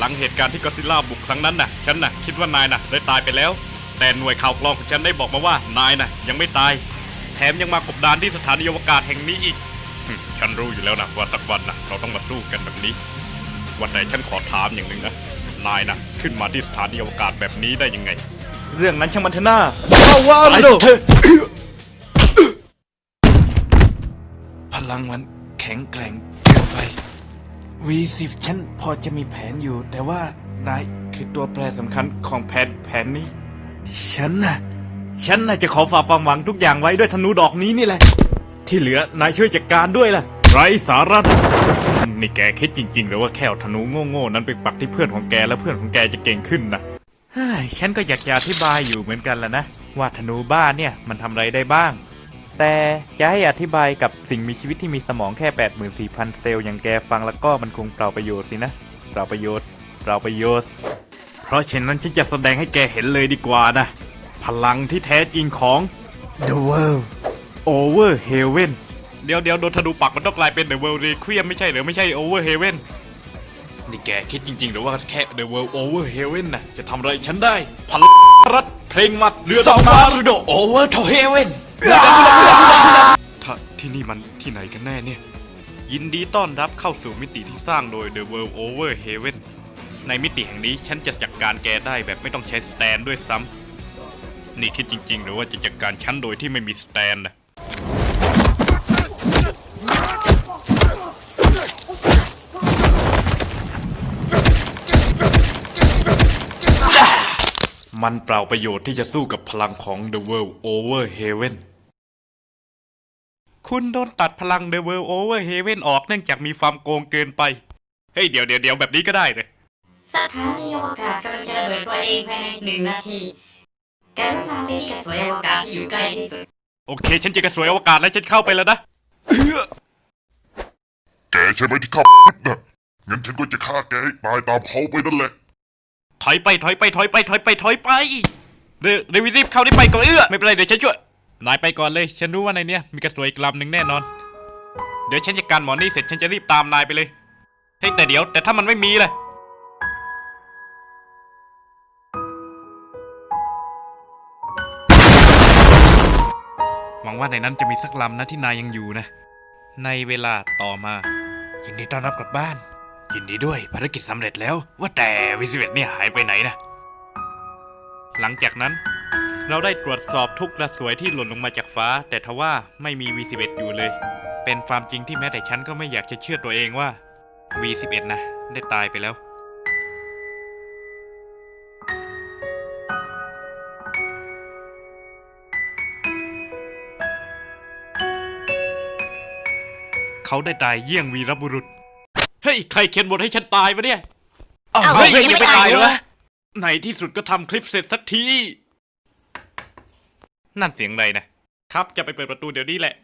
หลังเหตุการณ์ที่ก็อดซิลล่าบุกครั้งนั้นน่ะ ฉันน่ะคิดว่านายน่ะได้ตายไปแล้ว แต่หน่วยข่าวกรองของฉันได้บอกมาว่านายน่ะ ยังไม่ตาย แถมยังมากบดานที่สถานีอวกาศแห่งนี้อีกหึฉันรู้อยู่แล้วนะว่าสักวันน่ะ เราต้องมาสู้กันแบบนี้ วันไหนฉันขอถามอย่างหนึ่งนะ นายน่ะ ขึ้นมาที่สถานีอวกาศแบบนี้ได้ยังไง เรื่องนั้นช่างมันเถอะหน้าเอาว่าไอ้โดเธอพลังมันแข็งแกร่งเกินไป V10 ฉันพอจะมีแผนอยู่ แต่ว่านายคือตัวแปรสำคัญของแผนแผนนี้ ฉันน่ะ ฉันน่ะจะขอฝากความหวังทุกอย่างไว้ด้วยธนูดอกนี้นี่แหละ ที่เหลือนายช่วยจัดการด้วยล่ะ ไร้สาระ นี่แกคิดจริงๆหรือว่าแค่เอาธนูโง่ๆนั้นไปปักที่เพื่อนของแกแล้วเพื่อนของแกจะเก่งขึ้นนะเฮ้ยฉันก็อยากจะอธิบายอยู่เหมือนกันแหละนะว่าธนูบ้านเนี่ยมันทำอะไรได้บ้าง แต่จะให้อธิบายกับสิ่งมีชีวิตที่มีสมองแค่ 84,000 เซลล์อย่างแกฟังแล้วก็มันคงเปล่าประโยชน์สินะ เปล่าประโยชน์ เปล่าประโยชน์ เพราะฉะนั้นฉันจะแสดงให้แกเห็นเลยดีกว่านะ พลังที่แท้จริงของ The World Over Heaven เดี๋ยวเดี๋ยวโดนธนูปักมันต้องกลายเป็น The World Requiem ไม่ใช่หรือไม่ใช่ Over Heaven นี่แกคิดจริงๆหรือว่าแค่ The World Over Heaven นะจะทำอะไรฉันได้พลังรัดเพลงมัดเรือดำน้ำโด Over to Heaven ถ้าที่นี่มันที่ไหนกันแน่เนี่ย ยินดีต้อนรับเข้าสู่มิติที่สร้างโดย The World Over Heaven ในมิติแห่งนี้ฉันจะจัดการแกได้แบบไม่ต้องใช้สแตนด้วยซ้ำนี่คิดจริง ๆ หรือว่าจะจัดการฉันโดยที่ไม่มีสแตนนะมันเปล่าประโยชน์ที่จะสู้กับพลังของ The World Over Heaven คุณโดนตัดพลัง The World Over Heaven ออกเนื่องจากมีความโกงเกินไป เฮ้ยเดี๋ยวเดี๋ยวเดี๋ยวแบบนี้ก็ได้เลยสถานีอวกาศกำลังจะระเบิดตัวเองภายในหนึ่งนาทีกรุณาไปที่กระสวยอวกาศที่อยู่ใกล้ที่สุด โอเค ฉันจะกระสวยอวกาศแล้วฉันเข้าไปแล้วนะ แกใช่ไหมที่ขับนะงั้นฉันก็จะฆ่าแกให้ตายตามเขาไปนั่นแหละ ถอยไปถอยไปถอยไปถอยไปถอยไปเดี๋ยวเดี๋ยวรีบเข้าได้ไปก่อนเอื้อไม่เป็นไรเดี๋ยวฉันช่วย นายไปก่อนเลย ฉันรู้ว่าในเนี้ยมีกระสวยอีกลำหนึ่งแน่นอน เดี๋ยวฉันจัดการหมอนี่เสร็จฉันจะรีบตามนายไปเลย เฮ้ยแต่เดี๋ยวแต่ถ้ามันไม่มีเลยหวังว่าในนั้นจะมีสักลำนะที่นายยังอยู่นะ ในเวลาต่อมา ยินดีต้อนรับกลับบ้าน ยินดีด้วยภารกิจสำเร็จแล้ว ว่าแต่วิสิเวตเนี่ยหายไปไหนนะ หลังจากนั้น เราได้ตรวจสอบทุกกระสวยที่หล่นลงมาจากฟ้า แต่ทว่าไม่มี V11 อยู่เลย เป็นความจริงที่แม้แต่ฉันก็ไม่อยากจะเชื่อตัวเองว่า V11 นะ ได้ตายไปแล้ว เขาได้ตายเยี่ยงวีรบุรุษ เฮ้ย ใครเขียนบทให้ฉันตายวะเนี่ยอ้าวเฮ้ยเฮ้ยยังยังไม่ไม่ตาตายยเหเหรรออในที่สุดก็ทำคลิปเสร็จสักที นั่นเสียงอะไรนะ ครับ จะไปเปิดประตูเดี๋ยวนี้แหละ